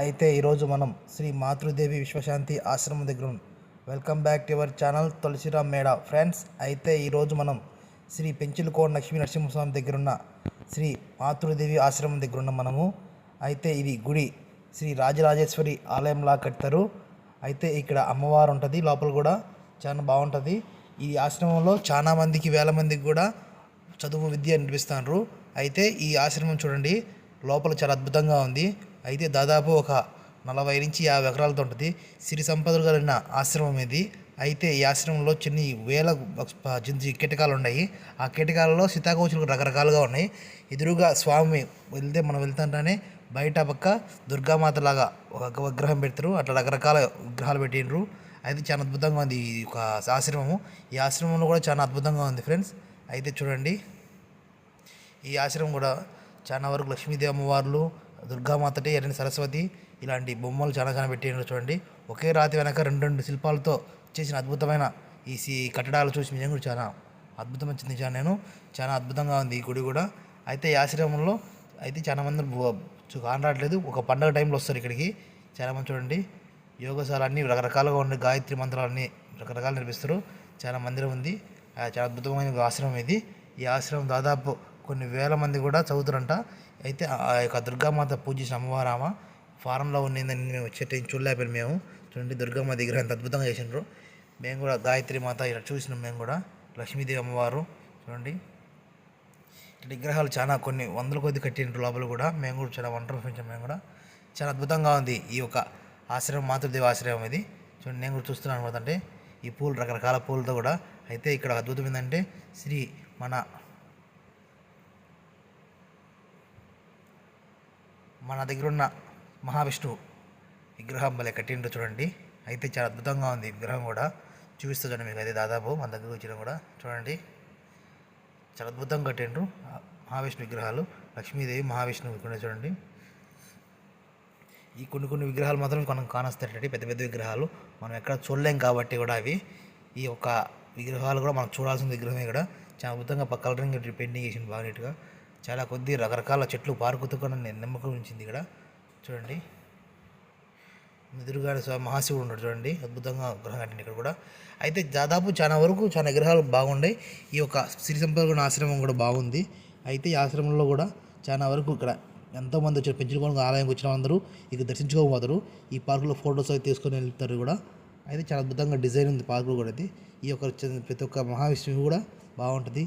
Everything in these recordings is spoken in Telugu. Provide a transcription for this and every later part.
అయితే ఈరోజు మనం శ్రీ మాతృదేవి విశ్వశాంతి ఆశ్రమం దగ్గర welcome back to your channel Tulasiram Meda. Friends అయితే ఈరోజు మనం శ్రీ పెంచులకోట లక్ష్మీ నరసింహస్వామి దగ్గర ఉన్న శ్రీ మాతృదేవి ఆశ్రమం దగ్గరున్న మనము. అయితే ఇది గుడి శ్రీ రాజరాజేశ్వరి ఆలయంలా కడతారు. అయితే ఇక్కడ అమ్మవారు ఉంటుంది లోపల కూడా చాలా బాగుంటుంది. ఈ ఆశ్రమంలో చాలా మందికి వేల మందికి కూడా చదువు విద్య నేర్పిస్తున్నారు అయితే ఈ ఆశ్రమం చూడండి లోపల చాలా అద్భుతంగా ఉంది. అయితే దాదాపు ఒక నలభై నుంచి యాభై ఎకరాలతో ఉంటుంది. సిరి సంపదలు కలిగిన ఆశ్రమం ఇది. అయితే ఈ ఆశ్రమంలో చిన్ని వేల ప- చిన్న కీటకాలు ఉన్నాయి. ఆ కీటకాలలో సీతాకోచులు రకరకాలుగా ఉన్నాయి. ఎదురుగా స్వామి వెళ్తే మనం వెళ్తుంటానే బయట పక్క దుర్గామాత లాగా ఒక విగ్రహం పెడతారు. అట్లా రకరకాల విగ్రహాలు పెట్టిండ్రు. అయితే చాలా అద్భుతంగా ఉంది ఈ ఒక ఆశ్రమము. ఈ ఆశ్రమంలో కూడా చాలా అద్భుతంగా ఉంది ఫ్రెండ్స్. అయితే చూడండి. ఈ ఆశ్రమం కూడా చాలా వరకు లక్ష్మీదేవి అమ్మవార్లు దుర్గామాతటి ఎర్రని సరస్వతి ఇలాంటి బొమ్మలు చాలా చాలా చూడండి. ఒకే రాతి వెనక రెండు రెండు శిల్పాలతో చేసిన అద్భుతమైన ఈ సి- కట్టడాలు చూసి నిజంగా కూడా చాలా అద్భుతం వచ్చింది చాలా నేను. చాలా అద్భుతంగా ఉంది ఈ గుడి కూడా. అయితే ఈ ఆశ్రమంలో అయితే చాలా మంది కానరాట్లేదు. ఒక పండగ టైంలో వస్తారు ఇక్కడికి. చాలా మంది చూడండి. యోగశాల రకరకాలుగా ఉండే గాయత్రి మంత్రాలన్నీ రకరకాలు నేర్పిస్తారు చాలా మందిరం ఉంది. చాలా అద్భుతమైన ఒక ఆశ్రమం ఇది. ఈ ఆశ్రమం దాదాపు కొన్ని వేల మంది కూడా చదువుతారంట. అయితే ఆ యొక్క దుర్గామాత పూజించిన అమ్మవారామ ఫారంలో ఉన్నదని మేము చెట్టు చూడలేకపోయాం మేము. చూడండి దుర్గామాత దగ్గర ఎంత అద్భుతంగా చేసినారు మేము కూడా గాయత్రి మాత ఇలా చూసినాం మేము కూడా. లక్ష్మీదేవి అమ్మవారు చూడండి. విగ్రహాలు చాలా కొన్ని వందల కొద్ది కట్టిండ్రు లోపల కూడా. మేము కూడా చాలా వండర్ఫుల్ పెంచాం మేము కూడా. చాలా అద్భుతంగా ఉంది ఈ యొక్క ఆశ్రమం మాతృదేవి ఆశ్రమం ఇది. చూడండి నేను కూడా చూస్తున్నాను అనమాట అంటే ఈ పూలు రకరకాల పూలతో కూడా. అయితే ఇక్కడ అద్భుతం ఏంటంటే శ్రీ మన మన దగ్గర ఉన్న మహావిష్ణువు విగ్రహం భలే కట్టిండ్రు చూడండి. అయితే చాలా అద్భుతంగా ఉంది విగ్రహం కూడా. చూపిస్తూ చూడండి మీకు అయితే దాదాపు మన దగ్గర వచ్చిన కూడా. చూడండి. చాలా అద్భుతంగా కట్టిండ్రు మహావిష్ణు విగ్రహాలు. లక్ష్మీదేవి మహావిష్ణువు ఇక్కడ చూడండి. ఈ కొన్ని కొన్ని విగ్రహాలు మాత్రం మనం కానొస్తాయి పెద్ద పెద్ద విగ్రహాలు మనం ఎక్కడ చూడలేం కాబట్టి కూడా అవి. ఈ యొక్క విగ్రహాలు కూడా మనం చూడాల్సిన విగ్రహమే కూడా చాలా అద్భుతంగా పక్క కలరింగ్ పెయింటింగ్ చేసింది బాగా నీట్గా. చాలా కొద్ది రకరకాల చెట్లు పార్కుతో కూడా నేను నమ్మకం ఉంచింది ఇక్కడ. చూడండి. ఎదురుగాడు స్వామి మహాశివుడు ఉన్నాడు చూడండి. అద్భుతంగా విగ్రహం కట్టింది ఇక్కడ కూడా. అయితే దాదాపు చాలా వరకు చాలా విగ్రహాలు బాగున్నాయి ఈ యొక్క సిరి సంపద ఆశ్రమం కూడా బాగుంది. అయితే ఈ ఆశ్రమంలో కూడా చాలా వరకు ఇక్కడ ఎంతోమంది వచ్చారు పెంచుకోవడానికి ఆలయంకి వచ్చిన అందరూ ఇక దర్శించుకోకపోతారు. ఈ పార్కులో ఫొటోస్ అయితే తీసుకొని వెళ్తారు కూడా. అయితే చాలా అద్భుతంగా డిజైన్ ఉంది పార్కులో కూడా అది ఈ యొక్క ప్రతి ఒక్క మహావిష్ణువు కూడా బాగుంటుంది.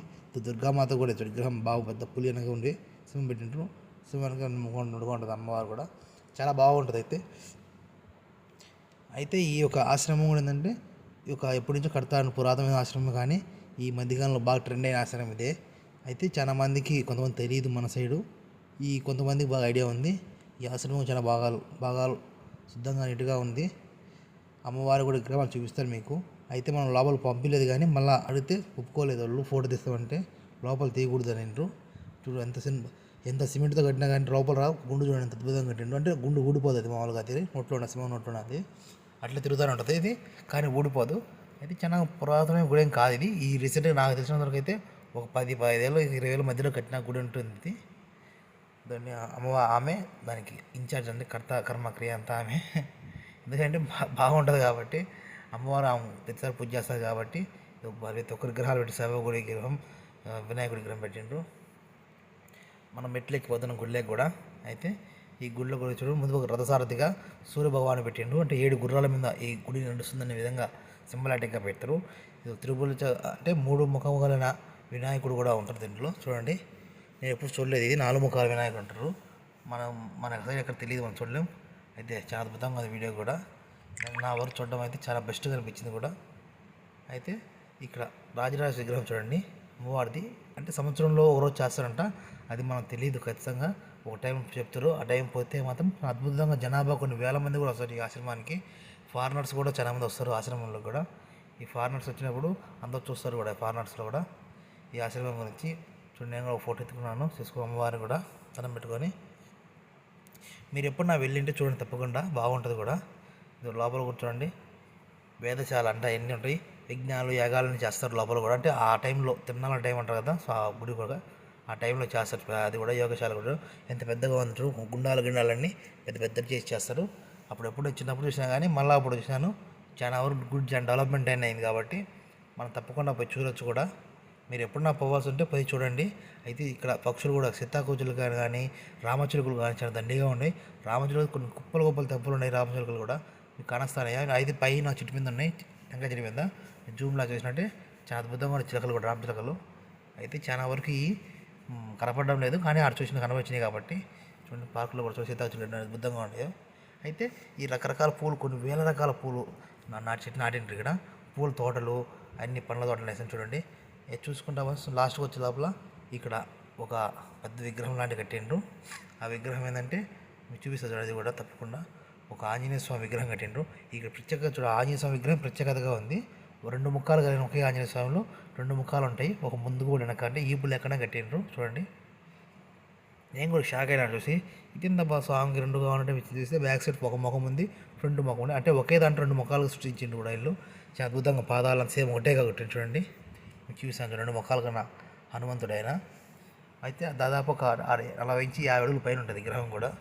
దుర్గామాత కూడా విగ్రహం బాగా పెద్ద పులి అనగా ఉండి సింహం పెట్టింటారు సింహానికి ఉంటుంది అమ్మవారు కూడా. చాలా బాగుంటుంది అయితే. అయితే ఈ యొక్క ఆశ్రమం కూడా ఏంటంటే ఈ యొక్క ఎప్పటి నుంచో కడతాను పురాతనమైన ఆశ్రమం కానీ ఈ మధ్యకాలంలో బాగా ట్రెండ్ అయిన ఆశ్రమం ఇదే. అయితే చాలా మందికి కొంతమంది తెలియదు మన సైడు. ఈ కొంతమందికి బాగా ఐడియా ఉంది. ఈ ఆశ్రమం చాలా బాగా బాగా శుద్ధంగా నీట్గా ఉంది. అమ్మవారు కూడా విగ్రహాలు చూపిస్తారు మీకు. అయితే మనం లోపల పంపించలేదు కానీ మళ్ళీ అడిగితే ఒప్పుకోలేదు. వాళ్ళు ఫోటో తీస్తామంటే లోపల తీయకూడదు అని అంటారు. చూడు ఎంత సిమ్ ఎంత సిమెంట్తో కట్టినా కానీ లోపల రా గుండు చూడండి ఎంత అద్భుతంగా కట్టిండు. అంటే గుండు ఊడిపోతుంది మామూలుగా అది నోట్లో ఉన్న సింహం నోట్లో ఉన్నది అట్లా తిరుగుతూనే ఉంటుంది ఇది. కానీ ఊడిపోదు. అయితే చాలా పురాతనమైన గుడి ఏం కాదు ఇది. ఈ రీసెంట్గా నాకు తెలిసిన వరకు అయితే ఒక పది పదిహేళ్ళు ఇరవై వేల మధ్యలో కట్టిన గుడి ఉంటుంది. ఇది దాన్ని అమ్మ ఆమె దానికి ఇన్ఛార్జ్ అంటే కర్త కర్మ క్రియ అంతా ఆమె. ఎందుకంటే బాగుంటుంది కాబట్టి. అమ్మవారు ఆమె ప్రతిసారి పూజ చేస్తారు కాబట్టి. ప్రతి ఒక్కరి విగ్రహాలు పెట్టి శివగుడి గ్రహం వినాయకుడి విగ్రహం పెట్టిండ్రు. మనం మెట్లు ఎక్కిపోతున్నాం గుళ్ళకి కూడా. అయితే ఈ గుళ్ళ కూడా చూడు ముందు ఒక రథసారథిగా సూర్య భగవాన్ పెట్టిండు అంటే ఏడు గుర్రాల మీద ఈ గుడి నడుస్తుందనే విధంగా సింబలాటిక్గా పెడతారు ఇది తిరుపతి అంటే మూడు ముఖము కలిగిన వినాయకుడు కూడా ఉంటారు దీంట్లో. చూడండి. నేను ఎప్పుడు చూడలేదు. ఇది నాలుగు ముఖాల వినాయకుడు అంటారు. మనం మన ఎక్కడ తెలియదు మనం చూడలేం. అయితే చాలా అద్భుతంగా ఉంది వీడియో కూడా. నా వర్క్ చూడడం అయితే చాలా బెస్ట్గా అనిపించింది కూడా. అయితే ఇక్కడ రాజరాజ విగ్రహం చూడండి. అమ్మవారిది అంటే సంవత్సరంలో ఒకరోజు చేస్తారంట. అది మనం తెలియదు ఖచ్చితంగా. ఒక టైం చెప్తారు. ఆ టైం పోతే మాత్రం అద్భుతంగా జనాభా కొన్ని వేల మంది కూడా వస్తారు ఈ ఆశ్రమానికి. ఫారినర్స్ కూడా చాలామంది వస్తారు ఆశ్రమంలో కూడా. ఈ ఫారినర్స్ వచ్చినప్పుడు అందరూ చూస్తారు కూడా ఫారినర్స్లో కూడా. ఈ ఆశ్రమం గురించి. చూడండి నేను కూడా ఒక ఫోటో ఎత్తుకున్నాను. శిశుకు అమ్మవారిని కూడా. దండం పెట్టుకొని. మీరు ఎప్పుడు నా వెళ్ళింటే చూడండి తప్పకుండా బాగుంటుంది కూడా. ఇది లోపల కూడా చూడండి వేదశాల అంటే ఎన్ని ఉంటాయి? యజ్ఞాలు యాగాలని చేస్తారు లోపల కూడా. అంటే ఆ టైంలో తిరునాళ్ళ టైం అంటారు కదా సో ఆ గుడి కూడా ఆ టైంలో చేస్తారు. అది కూడా యోగశాల కూడా. ఎంత పెద్దగా ఉంటారు గుండాలు గిండాలన్నీ పెద్ద పెద్ద చేసి చేస్తారు. అప్పుడు ఎప్పుడు చిన్నప్పుడు చూసినా కానీ మళ్ళీ అప్పుడు చూసినాను. చాలా వరకు గుడ్ చాలా డెవలప్మెంట్ అయిన అయింది కాబట్టి మనం తప్పకుండా పోయి చూడొచ్చు కూడా. మీరు ఎప్పుడన్నా పోవాల్సి ఉంటే పోయి చూడండి. అయితే ఇక్కడ పక్షులు కూడా సీతాకోచులు కానీ కానీ రామచిలుకలు కానీ చాలా దండిగా ఉన్నాయి. రామచిలుకలు కొన్ని కుప్పలు కుప్పలు తప్పులు ఉన్నాయి రామచిలుకలు కూడా. మీకు కానస్తాయి అయితే పైన చెట్టు మీద ఉన్నాయి. టెంకాయ చెట్టు మీద. జూమ్లా చూసినట్టే చాలా అద్భుతంగా ఉన్నాయి చిలకలు కూడా రామచిలకలు. అయితే చాలా వరకు కనపడడం లేదు. కానీ ఆడ చూసిన కనవచ్చినాయి కాబట్టి చూడండి పార్కులో కూడా చూసి సీతాకోచులు అద్భుతంగా ఉన్నాయి. అయితే ఈ రకరకాల పూలు కొన్ని వేల రకాల పూలు నా- నాటి చెట్టు నాటిండ్రు ఇక్కడ. పూల తోటలు అన్ని పండ్ల తోటలు వేసాను చూడండి. చూసుకుంటా వస్తు లాస్ట్కి వచ్చే లోపల ఇక్కడ ఒక పెద్ద విగ్రహం లాంటి కట్టిండ్రు. ఆ విగ్రహం ఏంటంటే మీకు చూపిస్తుంది అది కూడా తప్పకుండా ఒక ఆంజనేయ స్వామి విగ్రహం కట్టిండ్రు. ఇక్కడ ప్రత్యేకత చూడ ఆంజనేయ స్వామి విగ్రహం ప్రత్యేకతగా ఉంది. రెండు ముఖాలు కలిగిన ఒకే ఆంజనేయ స్వామిలో రెండు ముఖాలు ఉంటాయి. ఒక ముందు కూడా వెనక అంటే ఈపు ఎక్కడ కట్టిండ్రు. చూడండి. నేను కూడా షాక్ అయినాను చూసి ఇదేంత స్వామికి రెండు కావాలంటే చూస్తే బ్యాక్ సైడ్ ఒక ముఖం ఉంది ఫ్రంట్ ముఖం ఉంది. అంటే ఒకే దాంట్లో రెండు ముఖాలు సృష్టించిండు కూడా వీళ్ళు. చాలా అద్భుతంగా పాదాలను సేమ్ ఒకటేగా కొట్టిండు చూడండి. చూసాను రెండు ముఖాలు కన్నా హనుమంతుడైన అయితే దాదాపు ఒక ఆరు- నలభై నుంచి యాభై అడుగుల పైన ఉంటుంది విగ్రహం కూడా.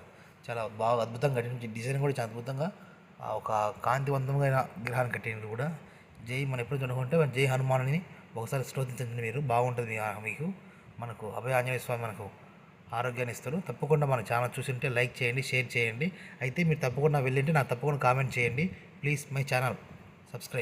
చాలా బాగా అద్భుతంగా కట్టించి డిజైన్ కూడా చాలా అద్భుతంగా ఒక కాంతివంతమైన విగ్రహాన్ని కట్టిండ్రు కూడా. జై మనం ఎప్పుడు చూడకుంటే జై హనుమానుని ఒకసారి శ్రోతించండి మీరు. బాగుంటుంది మీకు. మనకు అభయ ఆంజనేయ స్వామి మనకు ఆరోగ్యాన్ని ఇస్తారు. తప్పకుండా మన ఛానల్ చూసింటే లైక్ చేయండి షేర్ చేయండి. అయితే మీరు తప్పకుండా వెళ్ళింటే నాకు తప్పకుండా కామెంట్ చేయండి. Please my channel. సబ్స్క్రైబ్